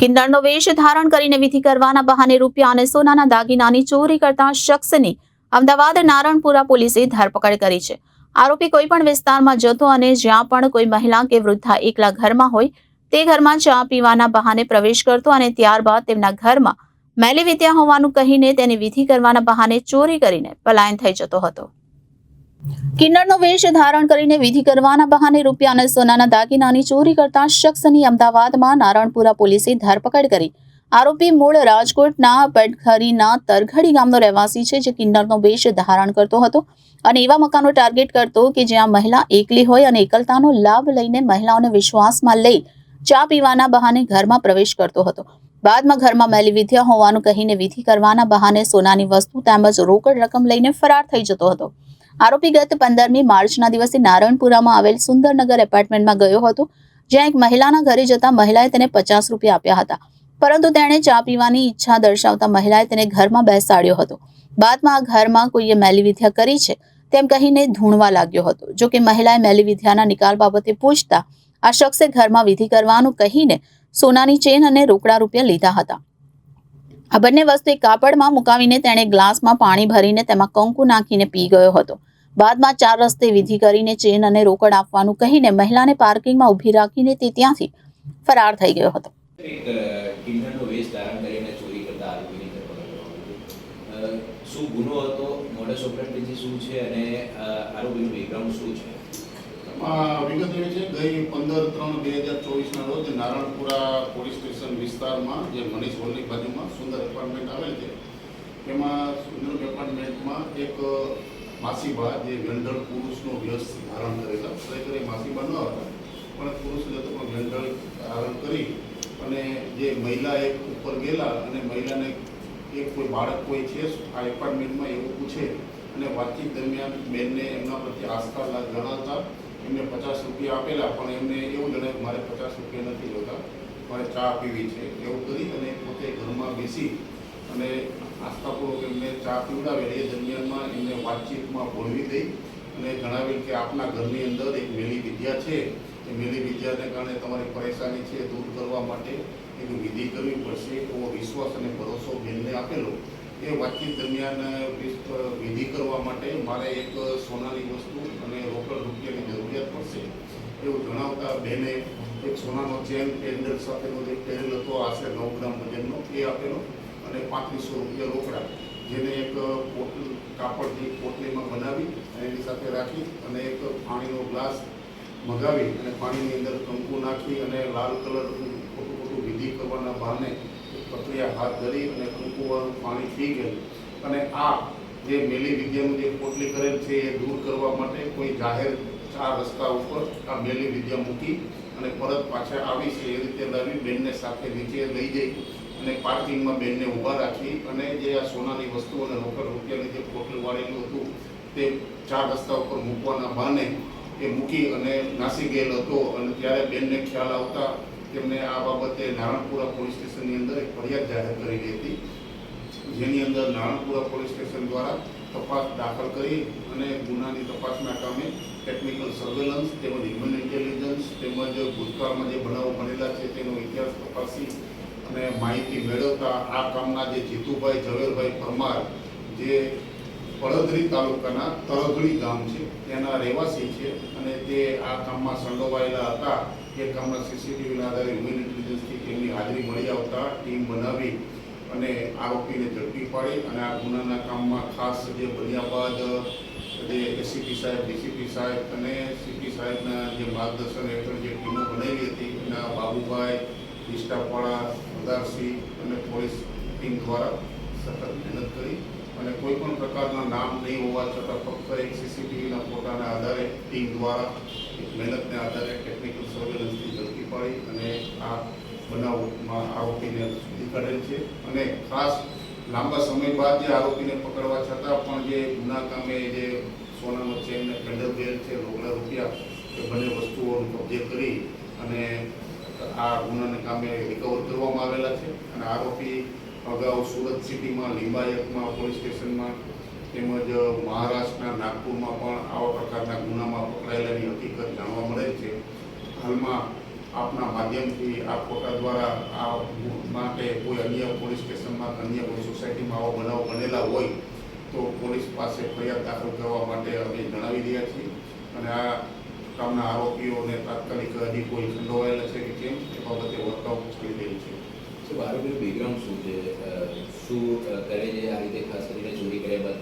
કિન્નરનો વેશ ધારણ કરીને વિધિ કરવાના બહાને રૂપિયા અને સોનાના દાગીનાની ચોરી કરતા શખ્સની અમદાવાદ નારણપુરા પોલીસે ધરપકડ કરી છે. આરોપી કોઈ પણ વિસ્તારમાં જતો અને જ્યાં પણ કોઈ મહિલા કે વૃદ્ધા એકલા ઘરમાં હોય, તે ઘરમાં ચા પીવાના બહાને પ્રવેશ કરતો અને ત્યારબાદ તેમના ઘરમાં મેલી વિદ્યા હોવાનું કહીને તેની વિધિ કરવાના બહાને ચોરી કરીને પલાયન થઈ જતો હતો. કિન્નરનો વેશ ધારણ કરીને વિધિ કરવાના બહાને રૂપિયા અને સોનાના દાગીનાની ચોરી કરતા શખ્સની અમદાવાદમાં નારણપુરા પોલીસે ધરપકડ કરી. આરોપી મૂળ રાજકોટના પેટખરીના તરઘડી ગામનો રહેવાસી છે જે કિન્નરનો વેશ ધારણ કરતો હતો અને એવા મકાનો ટાર્ગેટ કરતો કે જ્યાં મહિલા એકલી હોય અને એકલતાનો લાભ લઈને મહિલાઓને વિશ્વાસમાં લઈ ચા પીવાના બહાને ઘરમાં પ્રવેશ કરતો હતો. બાદમાં ઘરમાં મેલી વિદ્યા હોવાનું કહીને વિધિ કરવાના બહાને સોનાની વસ્તુ તેમજ રોકડ રકમ લઈને ફરાર થઈ જતો હતો. આરોપી ગત પંદરમી માર્ચના દિવસે નારણપુરામાં આવેલ સુંદરનગર એપાર્ટમેન્ટમાં ગયો હતો, જ્યાં એક મહિલાના ઘરે જતા મહિલાએ તેને પચાસ રૂપિયા આપ્યા હતા. પરંતુ તેણે ચા પીવાની ઈચ્છા દર્શાવતા મહિલાએ તેને ઘરમાં બેસાડ્યો હતો. બાદમાં આ ઘરમાં કોઈએ મેલી કરી છે તેમ કહીને ધૂણવા લાગ્યો હતો. જો કે મહિલાએ મેલી વિદ્યાના નિકાલ બાબતે પૂછતા આ શખ્સે ઘરમાં વિધિ કરવાનું કહીને સોનાની ચેન અને રોકડા રૂપિયા લીધા હતા. આ બંને વસ્તુ એક કાપડમાં મુકાવીને તેણે ગ્લાસમાં પાણી ભરીને તેમાં કંકુ નાખીને પી ગયો હતો. બાદમાં ચાર રસ્તે વિધિ કરીને ચેન અને રોકડ આપવાનું કહીને મહિલાને પાર્કિંગમાં ઊભી રાખીને તે ત્યાંથી ફરાર થઈ ગયો હતો. શું ગુનો હતો? મોડસ ઓપરેન્ડિટી શું છે? અને આરોપીનું બેકગ્રાઉન્ડ શું છે? વિગત એવી છે, ગઈ પંદર ત્રણ બે હજાર ચોવીસના રોજ નારણપુરા પોલીસ સ્ટેશન વિસ્તારમાં જે મનીષ હોલની બાજુમાં સુંદર એપાર્ટમેન્ટ આવેલ છે, એમાં સુંદર એપાર્ટમેન્ટમાં એક માસીબા જે વેન્ડર પુરુષનો વ્યસ્ત ધારણ કરેલા, ખરેખર એ માસીબા ન હતા, પણ પુરુષ જતો પણ વેન્ડર ધારણ કરી અને જે મહિલા એક ઉપર ગયેલા અને મહિલાને એક કોઈ બાળક કોઈ છે, આ એપાર્ટમેન્ટમાં એવું પૂછે અને વાતચીત દરમિયાન બેનને એમના પ્રત્યે આસ્થા જણાવતા એમને પચાસ રૂપિયા આપેલા, પણ એમને એવું જણાવ્યું મારે પચાસ રૂપિયા નથી જોતા. મારે ચા પીવી છે, એવું કરી અને પોતે ઘરમાં બેસી અને આસ્થાપૂર્વક એમને ચા પીવડાવેલ એ દરમિયાનમાં એમને વાતચીતમાં ભોળવી દઈ અને જણાવેલ કે આપના ઘરની અંદર એક મેલી વિદ્યા છે. એ મેલી વિદ્યાને કારણે તમારી પરેશાની છે દૂર કરવા માટે એક વિધિ કરવી પડશે એવો વિશ્વાસ અને ભરોસો બેનને આપેલો. એ વાતચીત દરમિયાન વિધિ કરવા માટે મારે એક સોનાની વસ્તુ અને રોકડ રૂપિયાની જરૂરિયાત પડશે એવું જણાવતા બેને એક સોનાનો ચેન પેન્ડલ સાથેનો જે પહેરેલ હતો, આશરે નવ ગ્રામ વજનનો, એ આપેલો અને પાંત્રીસો રૂપિયા રોકડા જેને એક પોટલ કાપડની પોટલીમાં બનાવી અને એની સાથે રાખી અને એક પાણીનો ગ્લાસ મગાવી અને પાણીની અંદર કંકુ નાખી અને લાલ કલરનું ખોટું ખોટું વિધિ કરવાના બહાને પ્રક્રિયા હાથ ધરી અને કંકુવાળું પાણી પી ગયું. અને આ જે મેલી વિદ્યાનું જે પોટલી કરેલ છે એ દૂર કરવા માટે કોઈ જાહેર ચાર રસ્તા ઉપર આ મેલી વિદ્યા મૂકી અને પરત પાછા આવી છે. એ રીતે લાવી બેનને સાથે નીચે લઈ જઈ અને પાર્કિંગમાં બેનને ઊભા રાખી અને જે આ સોનાની વસ્તુ અને રોકડ રૂપિયાની જે પોટલી વાળેલું હતું તે ચાર રસ્તા ઉપર મૂકવાના બહાને એ મૂકી અને નાસી ગયેલ હતો. અને ત્યારે બેનને ખ્યાલ આવતા તેમને આ બાબતે નારણપુરા પોલીસ સ્ટેશનની અંદર એક ફરિયાદ જાહેર કરેલી હતી, જેની અંદર નારણપુરા પોલીસ સ્ટેશન દ્વારા તપાસ દાખલ કરી અને ગુનાની તપાસના કામે ટેકનિકલ સર્વેલન્સ તેમજ હ્યુમન ઇન્ટેલિજન્સ તેમજ ભૂતકાળમાં જે બનાવો બનેલા છે તેનો ઇતિહાસ તપાસી અને માહિતી મેળવતા આ કામના જે જીતુભાઈ ઝવેરભાઈ પરમાર, જે પડદરી તાલુકાના તરઘડી ગામ છે તેના રહેવાસી છે અને તે આ કામમાં સંડોવાયેલા હતા. એ કામમાં સીસીટીવીના આધારે હ્યુમન ઇન્ટેલિજન્સથી તેમની હાજરી મળી આવતા ટીમ બનાવી અને આરોપીને ઝડપી પાડી અને આ ગુનાના કામમાં ખાસ જે બન્યા બાદ જે એસીપી સાહેબ ડીસીપી સાહેબ અને સીપી સાહેબના જે માર્ગદર્શન હેઠળ જે ટીમો બનાવી હતી, એના બાબુભાઈ નિષ્ઠાપાડા સરદારસિંહ અને પોલીસ ટીમ દ્વારા સતત મહેનત કરી અને કોઈ પણ પ્રકારના નામ નહીં હોવા છતાં ફક્ત એક સીસીટીવીના ફોટાના આધારે ટીમ દ્વારા મહેનતને આધારે ટેકનિકલ સર્વેલન્સથી ઝડપી પાડી અને આ બનાવમાં આરોપીને સુધી કાઢેલ છે. અને ખાસ લાંબા સમય બાદ જે આરોપીને પકડવા છતાં પણ જે ગુના કામે જે સોનાનો ચેન પેન્ડલ બેલ છે રોકડા રૂપિયા એ બંને વસ્તુઓનો કબજે કરી અને આ ગુનાને કામે રિકવર કરવામાં આવેલા છે. અને આરોપી અગાઉ સુરત સિટીમાં લિંબાયતમાં પોલીસ સ્ટેશનમાં તેમજ મહારાષ્ટ્રના નાગપુરમાં પણ આવા પ્રકારના ગુનામાં પકડાયેલાની હકીકત જાણવા મળે છે. હાલમાં આપના માધ્યમથી આ ફોટા દ્વારા આ માટે કોઈ અન્ય પોલીસ સ્ટેશનમાં અન્ય કોઈ સોસાયટીમાં આવા બનાવ બનેલા હોય તો પોલીસ પાસે ફરિયાદ દાખલ કરવા માટે અમે જણાવી રહ્યા છીએ. અને આ કામના આરોપીઓને તાત્કાલિક હજી કોઈ સંડોવાયેલા છે કે કેમ, એ બાબતે વર્કઆઉટ કરી રહી છે. શું આરોપીનું બેકગ્રાઉન્ડ શું છે? શું કરે છે? આ રીતે ખાસ કરીને ચોરી કર્યા બાદ